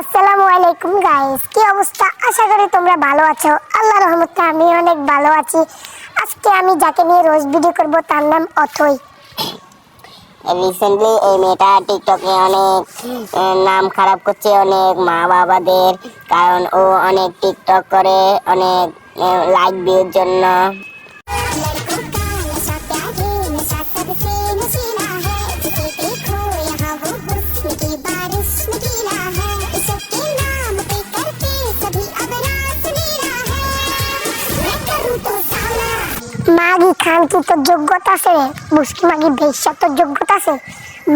আসসালামু আলাইকুম গাইস কি অবস্থা? আশা করি তোমরা ভালো আছো। আল্লাহ রহমতে আমি অনেক ভালো আছি। আজকে আমি যাকে নিয়ে রোজ ভিডিও করব, তার নাম অথই। রিসেন্টলি এই মেয়েটা টিকটকে অনেক নাম খারাপ করছে অনেক মা বাবাদের কারণ ও অনেক টিকটক করে, অনেক লাইক ভিউর জন্য। মাগি খান কি তোর যোগ্যতা আছে মুসকি মাগি ভেসা তোর যোগ্যতা আছে?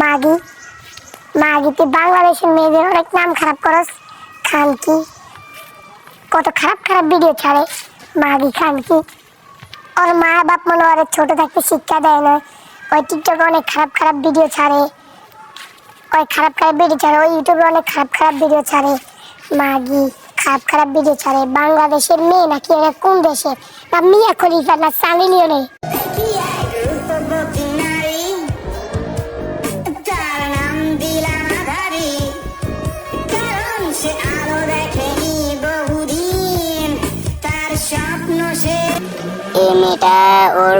মাগি মাগি, তুই বাংলাদেশের মেয়েদের অনেক নাম খারাপ করস। খান কি কত খারাপ খারাপ ভিডিও ছাড়ে। মাগি খান কি ওর মা বাপ মনে হয় ছোট থাকতে শিক্ষা দেয় না। ওই টিকটকে অনেক খারাপ খারাপ ভিডিও ছাড়ে। ওই খারাপ খারাপ ভিডিও ছাড়ে। ওই ইউটিউবে অনেক খারাপ খারাপ ভিডিও ছাড়ে। মাগি খারাপ খারাপ ভিডিও ছাড়ে। বাংলাদেশের মেয়ে নাকি এরা কোন দেশে? না মিয়া খলিফা না সানি লিওনে? এই মেয়েটা ওর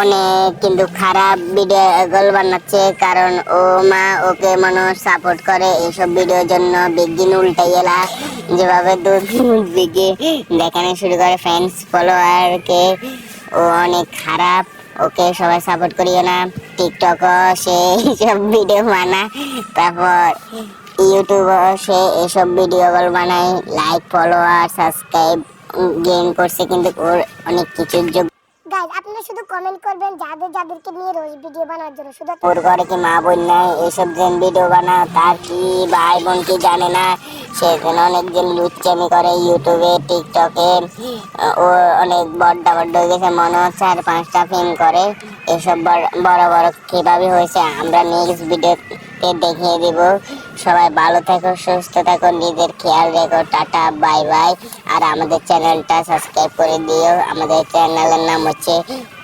অনেক কিন্তু খারাপ ভিডিও গল বানাচ্ছে, কারণ ও মা ওকে মানুষ সাপোর্ট করে। এইসব ভিডিওর জন্য বিজ্ঞান উল্টাই এলা। যেভাবে দুধ বিগে দেখানো শুরু করে ফ্রেন্ডস ফলোয়ারকে ও অনেক খারাপ। ওকে সবাই সাপোর্ট করিও না। টিকটক সে এইসব ভিডিও বানা তারপর ইউটিউবও সে এইসব ভিডিওগুলো বানায়। লাইক ফলোয়ার সাবস্ক্রাইব গেইন করছে, কিন্তু ওর অনেক কিছুর যোগ্য গাইজ আপনারা শুধু কমেন্ট করবেন যাদের, যাদেরকে নিয়ে রোজ ভিডিও বানার জন্য। শুধু ওর ঘরে কি মা বোন নাই? এইসব যেন ভিডিও বানা তার কি ভাই বোন কি জানে না? সে অনেক অনেকজন লুচ্চামি করে ইউটিউবে টিকটকে ও অনেক বড্ডা বড্ড হয়ে মনে হচ্ছে আর পাঁচটা ফিল্ম করে। এসব বড় বড় কীভাবে হয়েছে আমরা নেক্সট ভিডিওতে দেখিয়ে দিব। সবাই ভালো থাকো, সুস্থ থাকো, নিজের খেয়াল রেখো, টাটা, বাই বাই। আর আমাদের চ্যানেলটা সাবস্ক্রাইব করে দিও। আমাদের চ্যানেলের নাম হচ্ছে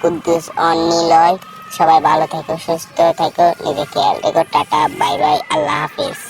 কুদ্দুস অন নিলয় সবাই ভালো থাকো, সুস্থ থাকো, নিজের খেয়াল রেখো, টাটা, বাই বাই, আল্লাহ হাফিজ।